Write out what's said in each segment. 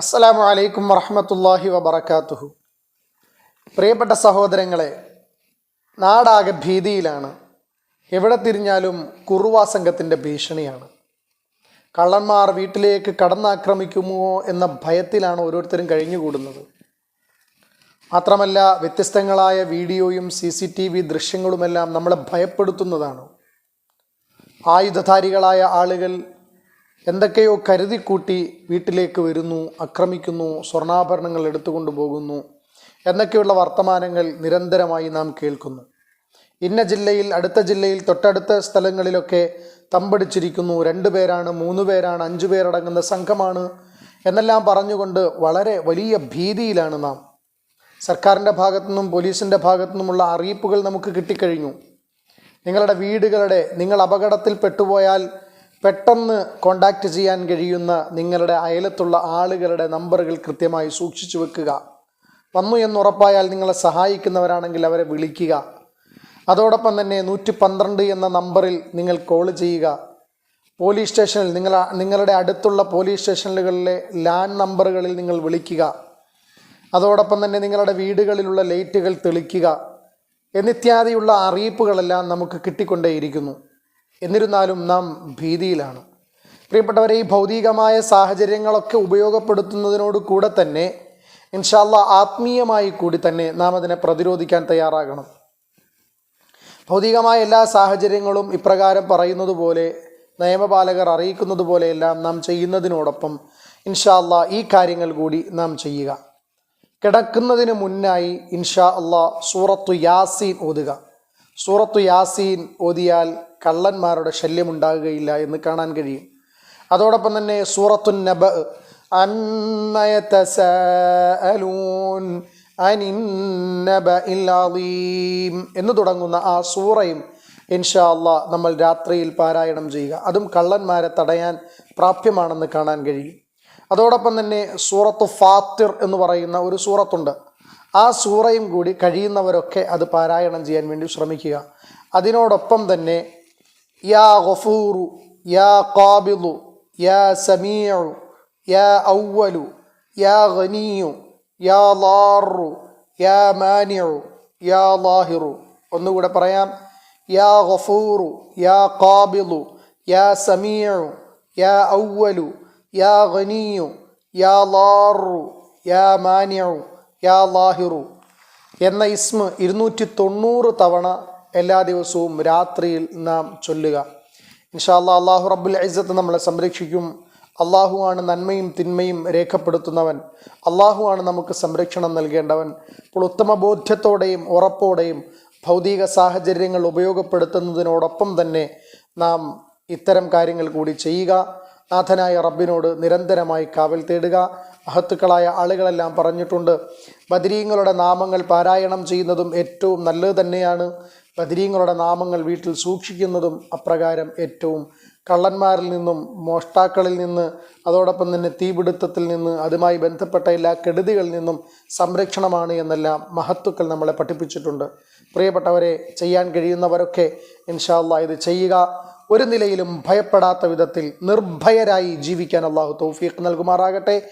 അസ്സലാമു അലൈക്കും വറഹമത്തല്ലാഹി വബർക്കാത്തുഹു പ്രിയപ്പെട്ട സഹോദരങ്ങളെ നാടാകെ ഭീതിയിലാണ്. എവിടെ തിരിഞ്ഞാലും കുറുവാ സംഘത്തിന്റെ ഭീഷണിയാണ്. കള്ളന്മാർ വീട്ടിലേക്ക് കടന്നാക്രമിക്കുമോ എന്ന ഭയത്തിലാണ് ഓരോരുത്തരും കഴിഞ്ഞുകൂടുന്നത്. മാത്രമല്ല വ്യത്യസ്തങ്ങളായ വീഡിയോയും സി സി ടി വി ദൃശ്യങ്ങളുമെല്ലാം നമ്മളെ ഭയപ്പെടുത്തുന്നതാണ്. ആയുധധാരികളായ ആളുകൾ എന്തൊക്കെയോ കരുതിക്കൂട്ടി വീട്ടിലേക്ക് വരുന്നു ആക്രമിക്കുന്നു സ്വർണാഭരണങ്ങൾ എടുത്തുകൊണ്ടു പോകുന്നു എന്നൊക്കെയുള്ള വർത്തമാനങ്ങൾ നിരന്തരമായി നാം കേൾക്കുന്നു. ഇന്ന ജില്ലയിൽ അടുത്ത ജില്ലയിൽ തൊട്ടടുത്ത സ്ഥലങ്ങളിലൊക്കെ തമ്പടിച്ചിരിക്കുന്നു. രണ്ടു പേരാണ് മൂന്ന് പേരാണ് അഞ്ചു പേരടങ്ങുന്ന സംഘമാണ് എന്നെല്ലാം പറഞ്ഞുകൊണ്ട് വളരെ വലിയ ഭീതിയിലാണ് നാം. സർക്കാരിന്റെ ഭാഗത്തു നിന്നും പോലീസിന്റെ ഭാഗത്തു നിന്നുമുള്ള അറിയിപ്പുകൾ നമുക്ക് കിട്ടിക്കഴിഞ്ഞു. നിങ്ങളുടെ വീടുകളുടെ നിങ്ങൾ അപകടത്തിൽ പെട്ടുപോയാൽ പെട്ടെന്ന് കോണ്ടാക്റ്റ് ചെയ്യാൻ കഴിയുന്ന നിങ്ങളുടെ അയലത്തുള്ള ആളുകളുടെ നമ്പറുകൾ കൃത്യമായി സൂക്ഷിച്ചു വെക്കുക. വന്നു എന്നുറപ്പായാൽ നിങ്ങളെ സഹായിക്കുന്നവരാണെങ്കിൽ അവരെ വിളിക്കുക. അതോടൊപ്പം തന്നെ നൂറ്റി പന്ത്രണ്ട് എന്ന നമ്പറിൽ നിങ്ങൾ കോൾ ചെയ്യുക. പോലീസ് സ്റ്റേഷനിൽ നിങ്ങൾ നിങ്ങളുടെ അടുത്തുള്ള പോലീസ് സ്റ്റേഷനുകളിലെ ലാൻഡ് നമ്പറുകളിൽ നിങ്ങൾ വിളിക്കുക. അതോടൊപ്പം തന്നെ നിങ്ങളുടെ വീടുകളിലുള്ള ലൈറ്റുകൾ തെളിക്കുക. എന്നിത്യാദിയുള്ള അറിയിപ്പുകളെല്ലാം നമുക്ക് കിട്ടിക്കൊണ്ടേയിരിക്കുന്നു. എന്നിരുന്നാലും നാം ഭീതിയിലാണ്. പ്രിയപ്പെട്ടവരെ ഈ ഭൗതികമായ സാഹചര്യങ്ങളൊക്കെ ഉപയോഗപ്പെടുത്തുന്നതിനോട് കൂടെ തന്നെ ഇൻഷാല്ല ആത്മീയമായി കൂടി തന്നെ നാം അതിനെ പ്രതിരോധിക്കാൻ തയ്യാറാകണം. ഭൗതികമായ എല്ലാ സാഹചര്യങ്ങളും ഇപ്രകാരം പറയുന്നത് പോലെ നിയമപാലകർ അറിയിക്കുന്നത് പോലെയെല്ലാം നാം ചെയ്യുന്നതിനോടൊപ്പം ഇൻഷാല്ല ഈ കാര്യങ്ങൾ കൂടി നാം ചെയ്യുക. കിടക്കുന്നതിന് മുന്നായി ഇൻഷാ അള്ളാ സൂറത്തു യാസീൻ ഓതുക. സൂറത്തു യാസീൻ ഓതിയാൽ കള്ളന്മാരുടെ ശല്യം ശല്യമുണ്ടാകുകയില്ല എന്ന് കാണാൻ കഴിയും. അതോടൊപ്പം തന്നെ സൂറത്തു നബ എന്ന് തുടങ്ങുന്ന ആ സൂറയും ഇൻഷാ അള്ളാ നമ്മൾ രാത്രിയിൽ പാരായണം ചെയ്യുക. അതും കള്ളന്മാരെ തടയാൻ പ്രാപ്യമാണെന്ന് കാണാൻ കഴിയും. അതോടൊപ്പം തന്നെ സൂറത്ത് ഫാത്തിർ എന്ന് പറയുന്ന ഒരു സൂറത്തുണ്ട്. ആ സൂറയും കൂടി കഴിയുന്നവരൊക്കെ അത് പാരായണം ചെയ്യാൻ വേണ്ടി ശ്രമിക്കുക. അതിനോടൊപ്പം തന്നെ യാ ഗഫൂറു യാ ഖാബിദു യാ സമീഉ യാ ഔവലു യാ ഗനിയു യാ ലാറു യാ മാനിഉ യാ ലാഹിറു. ഒന്നുകൂടെ പറയാം. യാ ഗഫൂറു യാ ഖാബിദു യാ സമീഉ യാ ഔവലു യാ ഗനിയു യാ ലാറു യാ മാനിഉ. യാ ലാഹിറു എന്ന ഇസ്മ ഇരുന്നൂറ്റി തൊണ്ണൂറ് തവണ എല്ലാ ദിവസവും രാത്രിയിൽ നാം ചൊല്ലുക. ഇൻഷാല്ലാ അള്ളാഹു റബ്ബുൽ ഇസ്സത്ത് നമ്മളെ സംരക്ഷിക്കും. അള്ളാഹുവാണ് നന്മയും തിന്മയും രേഖപ്പെടുത്തുന്നവൻ. അള്ളാഹുവാണ് നമുക്ക് സംരക്ഷണം നൽകേണ്ടവൻ. അപ്പോൾ ഉത്തമ ബോധ്യത്തോടെയും ഉറപ്പോടെയും ഭൗതിക സാഹചര്യങ്ങൾ ഉപയോഗപ്പെടുത്തുന്നതിനോടൊപ്പം തന്നെ നാം ഇത്തരം കാര്യങ്ങൾ കൂടി ചെയ്യുക. നാഥനായ റബ്ബിനോട് നിരന്തരമായി കാവൽ തേടുക. മഹത്തുക്കളായ ആളുകളെല്ലാം പറഞ്ഞിട്ടുണ്ട് ബദരീങ്ങളുടെ നാമങ്ങൾ പാരായണം ചെയ്യുന്നതും ഏറ്റവും നല്ലത് തന്നെയാണ്. ബദരീങ്ങളുടെ നാമങ്ങൾ വീട്ടിൽ സൂക്ഷിക്കുന്നതും അപ്രകാരം ഏറ്റവും കള്ളന്മാരിൽ നിന്നും മോഷ്ടാക്കളിൽ നിന്ന് അതോടൊപ്പം തന്നെ തീപിടുത്തത്തിൽ നിന്ന് അതുമായി ബന്ധപ്പെട്ട എല്ലാ കെടുതികളിൽ നിന്നും സംരക്ഷണമാണ് എന്നെല്ലാം മഹത്തുക്കൾ നമ്മളെ പഠിപ്പിച്ചിട്ടുണ്ട്. പ്രിയപ്പെട്ടവരെ ചെയ്യാൻ കഴിയുന്നവരൊക്കെ ഇൻഷാല്ല ഇത് ചെയ്യുക. ഒരു നിലയിലും ഭയപ്പെടാത്ത വിധത്തിൽ നിർഭയരായി ജീവിക്കാൻ അള്ളാഹു തൗഫീഖ് നൽകുമാറാകട്ടെ.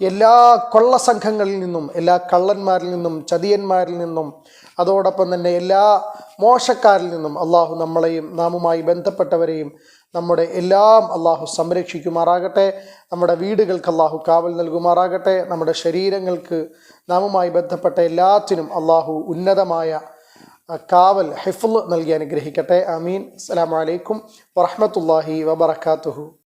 എല്ലാ കൊള്ളസംഘങ്ങളിൽ നിന്നും എല്ലാ കള്ളന്മാരിൽ നിന്നും ചതിയന്മാരിൽ നിന്നും അതോടൊപ്പം തന്നെ എല്ലാ മോശക്കാരിൽ നിന്നും അള്ളാഹു നമ്മളെയും നാമുമായി ബന്ധപ്പെട്ടവരെയും നമ്മുടെ എല്ലാം അള്ളാഹു സംരക്ഷിക്കുമാറാകട്ടെ. നമ്മുടെ വീടുകൾക്ക് അള്ളാഹു കാവൽ നൽകുമാറാകട്ടെ. നമ്മുടെ ശരീരങ്ങൾക്ക് നാമുമായി ബന്ധപ്പെട്ട എല്ലാത്തിനും അള്ളാഹു ഉന്നതമായ കാവൽ ഹിഫ്ൽ നൽകി അനുഗ്രഹിക്കട്ടെ. അമീൻ അസ്സലാമലൈക്കും വറഹ്മത്തുള്ളാഹി വബറകാതുഹു.